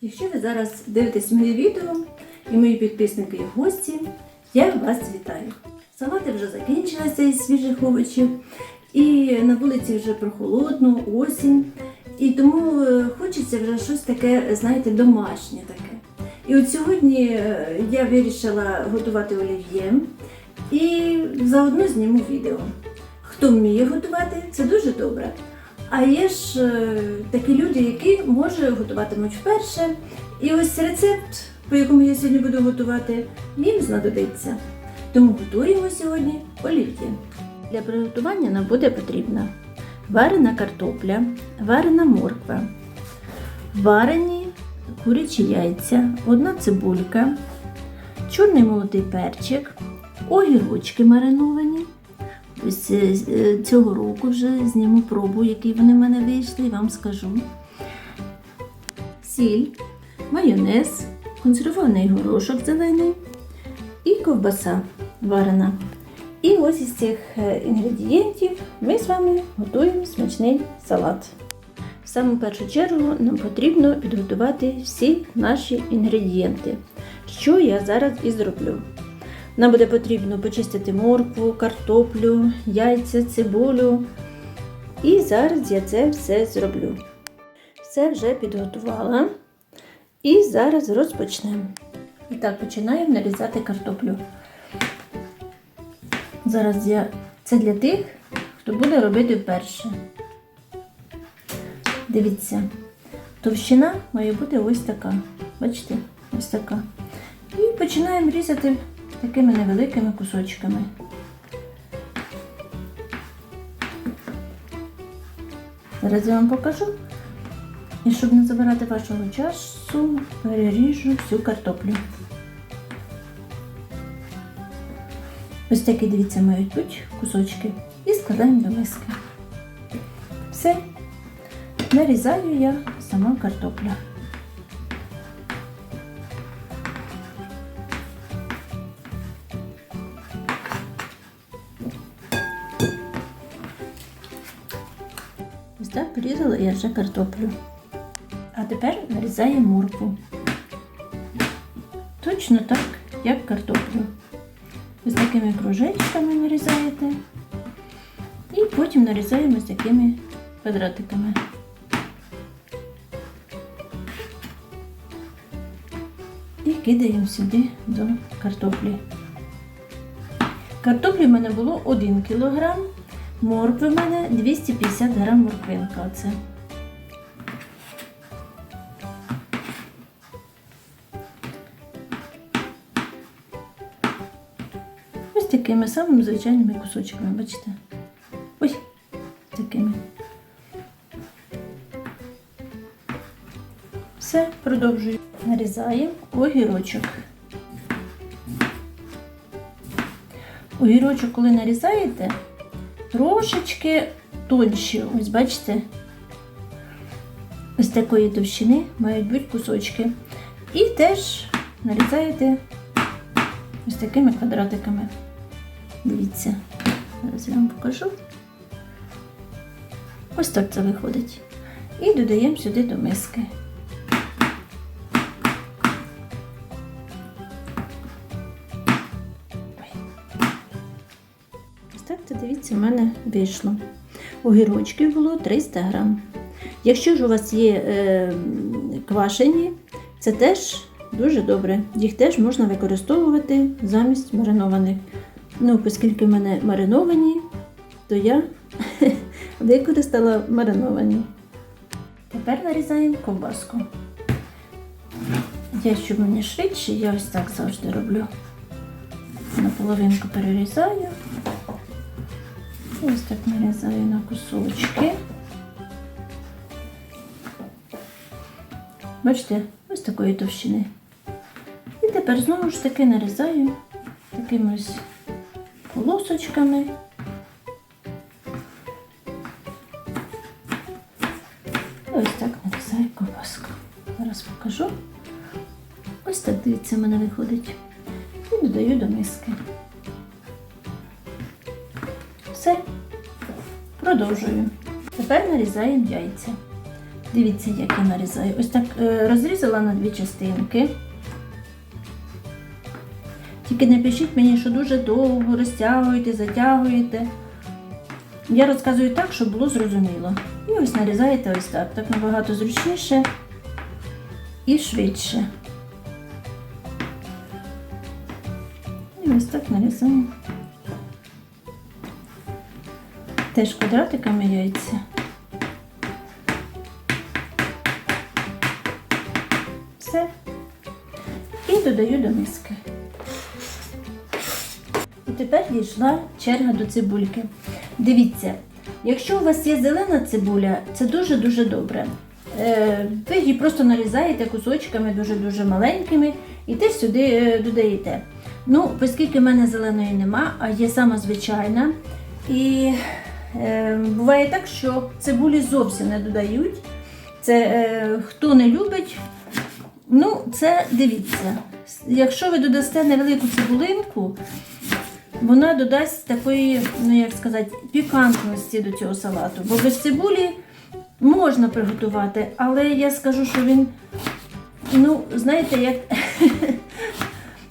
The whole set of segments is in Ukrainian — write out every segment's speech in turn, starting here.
Якщо ви зараз дивитесь моє відео і мої підписники і гості, я вас вітаю. Салати вже закінчилися із свіжих овочів, і на вулиці вже прохолодно, осінь. І тому е, хочеться вже щось таке, знаєте, домашнє таке. І от сьогодні е, я вирішила готувати олів'є і заодно зніму відео. Хто вміє готувати, це дуже добре. А є ж е, такі люди, які може готуватимуть вперше. І ось рецепт, по якому я сьогодні буду готувати, їм знадобиться. Тому готуємо сьогодні олів'є. Для приготування нам буде потрібна варена картопля, варена морква, варені курячі яйця, одна цибулька, чорний молотий перчик, огірочки мариновані. Ось е, цього року вже зніму пробу, які вони в мене вийшли, і вам скажу. Сіль, майонез, консервований горошок зелений і ковбаса варена. І ось із цих е, інгредієнтів ми з вами готуємо смачний салат. В саму першу чергу нам потрібно підготувати всі наші інгредієнти, що я зараз і зроблю. Нам буде потрібно почистити моркву, картоплю, яйця, цибулю. І зараз я це все зроблю. Все вже підготувала. І зараз розпочнемо. І так, починаємо нарізати картоплю. Зараз я це для тих, хто буде робити вперше. Дивіться, товщина має бути ось така. Бачите? Ось така. І починаємо різати такими невеликими кусочками. Зараз я вам покажу. І щоб не забирати вашого часу, переріжу всю картоплю. Ось такі, дивіться, мають бути кусочки. І складаємо до миски. Все. Нарізаю я сама картопля. Порізала я вже картоплю. А тепер нарізаємо моркву. Точно так, як картоплю. Ось такими кружечками нарізаєте. І потім нарізаємо ось такими квадратиками. І кидаємо сюди до картоплі. Картоплі в мене було 1 кг, моркви в мене 250 г морквинка. Оце. Ось такими самими звичайними кусочками, бачите? Ось такими. Все, продовжую. Нарізаємо огірочок. Огірочок, коли нарізаєте, трошечки тонші, ось бачите, ось такої товщини мають бути кусочки. І теж нарізаєте ось такими квадратиками. Дивіться, зараз я вам покажу. Ось так це виходить. І додаємо сюди до миски. Це дивіться, в мене вийшло. Огірочків було 300 грам. Якщо ж у вас є е, квашені, це теж дуже добре. Їх теж можна використовувати замість маринованих. Ну, оскільки в мене мариновані, то я використала мариновані. Тепер нарізаємо ковбаску. Я, щоб мені швидше, я ось так завжди роблю. Наполовинку перерізаю. Ось так нарізаю на кусочки. Бачите, ось такої товщини. І тепер знову ж таки нарізаю такими ось полосочками. Ось так нарізаю ковбаску. Зараз покажу. Ось так, дивіться, в мене виходить. І додаю до миски. Продовжую. Тепер нарізаємо яйця. Дивіться, як я нарізаю. Ось так е, розрізала на дві частинки. Тільки не пишіть мені, що дуже довго розтягуєте, затягуєте. Я розказую так, щоб було зрозуміло. І ось нарізаєте ось так. Так набагато зручніше і швидше. І ось так нарізаємо. Теж квадратиками яйця. Все. І додаю до миски. І тепер дійшла черга до цибульки. Дивіться, якщо у вас є зелена цибуля, це дуже-дуже добре. Е, Ви її просто нарізаєте кусочками дуже-дуже маленькими і теж сюди е, додаєте. Ну, оскільки в мене зеленої нема, а є сама звичайна. І буває так, що цибулі зовсім не додають. Це е, хто не любить, ну, це дивіться. Якщо ви додасте невелику цибулинку, вона додасть такої, ну як сказати, пікантності до цього салату. Бо без цибулі можна приготувати, але я скажу, що він, ну, знаєте, як,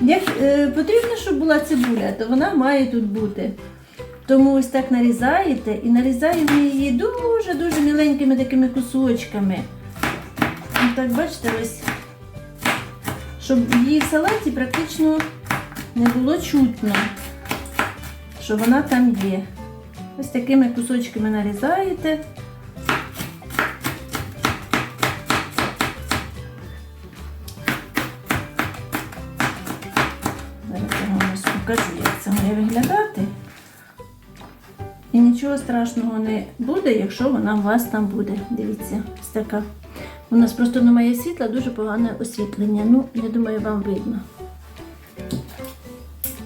як е, потрібно, щоб була цибуля, то вона має тут бути. Тому ось так нарізаєте і нарізаємо її дуже-дуже міленькими такими кусочками. Ось так бачите, ось, щоб її в салаті практично не було чутно, що вона там є. Ось такими кусочками нарізаєте. Нічого страшного не буде, якщо вона у вас там буде. Дивіться, ось така. У нас просто немає світла, дуже погане освітлення. Ну, я думаю, вам видно.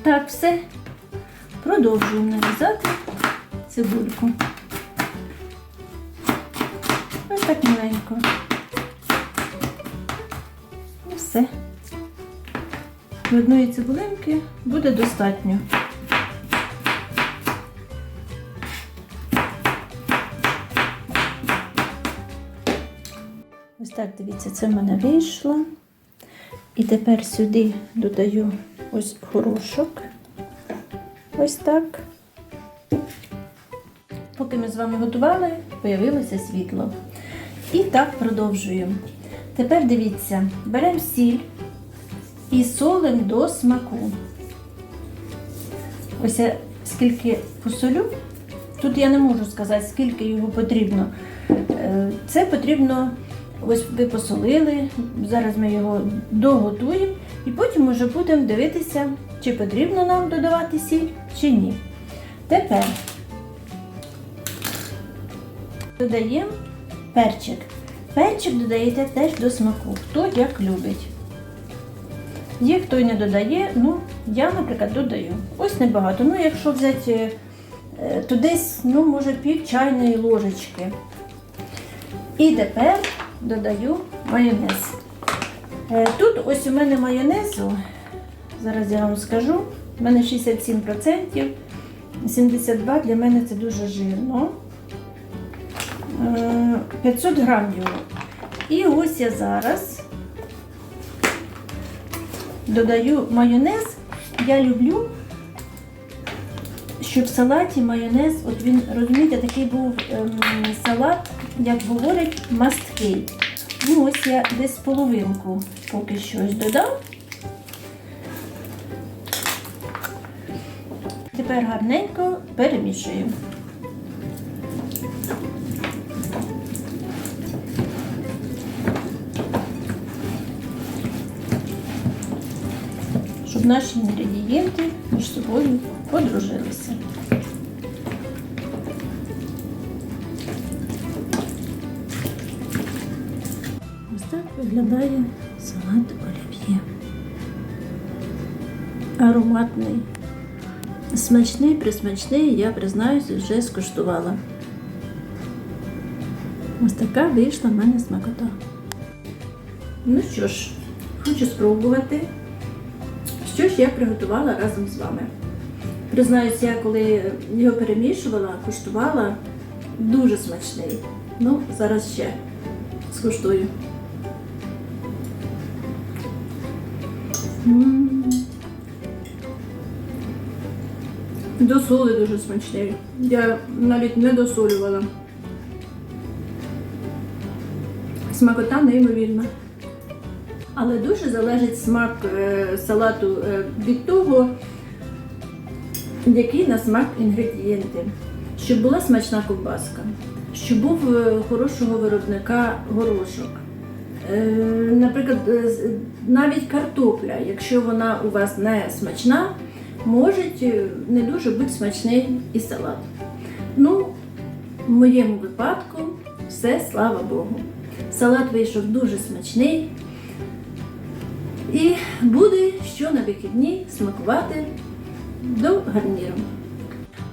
Так, все. Продовжуємо нарізати цибульку. Ось так маленько. І все. Одної цибулинки буде достатньо. Ось так, дивіться, це в мене вийшло. І тепер сюди додаю ось горошок. Ось так. Поки ми з вами готували, появилося світло. І так продовжуємо. Тепер дивіться, беремо сіль і солимо до смаку. Ось я скільки посолю. Тут я не можу сказати, скільки його потрібно. Е, Це потрібно, ось ви посолили, зараз ми його доготуємо і потім вже будемо дивитися, чи потрібно нам додавати сіль, чи ні. Тепер додаємо перчик. Перчик додаєте теж до смаку, хто як любить. Є хто й не додає, ну я, наприклад, додаю. Ось небагато. Ну, якщо взяти, е, то десь, ну, може, пів чайної ложечки. І тепер додаю майонез. Е, Тут ось у мене майонезу, зараз я вам скажу, у мене 67%, 72% для мене це дуже жирно. Е, 500 грам його. І ось я зараз додаю майонез. Я люблю, щоб в салаті майонез, от він, розумієте, такий був ем, салат, як говорять, масткий. Ну, ось я десь половинку поки що ось додав. Тепер гарненько перемішую. щоб наші інгредієнти між собою подружилися. Виглядає салат олів'є. Ароматний, смачний, присмачний, я признаюся, вже скуштувала. Ось така вийшла в мене смакота. Ну що ж, хочу спробувати. Що ж я приготувала разом з вами? Признаюся, я коли його перемішувала, куштувала, дуже смачний. Ну, зараз ще скуштую. До соли дуже смачний. Я навіть не досолювала. Смакота неймовірна. Але дуже залежить смак е, салату е, від того, які на смак інгредієнти. Щоб була смачна ковбаска, щоб був е, хорошого виробника горошок. Е, Наприклад, е, навіть картопля, якщо вона у вас не смачна, може не дуже бути смачний і салат. Ну, в моєму випадку все слава Богу. Салат вийшов дуже смачний і буде що на вихідні смакувати до гарніру.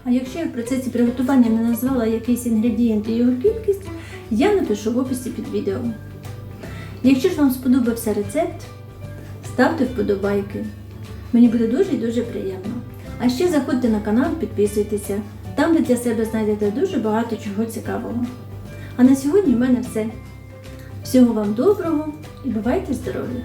А якщо я в процесі приготування не назвала якийсь інгредієнт і його кількість, я напишу в описі під відео. Якщо ж вам сподобався рецепт, ставте вподобайки. Мені буде дуже і дуже приємно. А ще заходьте на канал, підписуйтеся. Там ви для себе знайдете дуже багато чого цікавого. А на сьогодні в мене все. Всього вам доброго і бувайте здорові!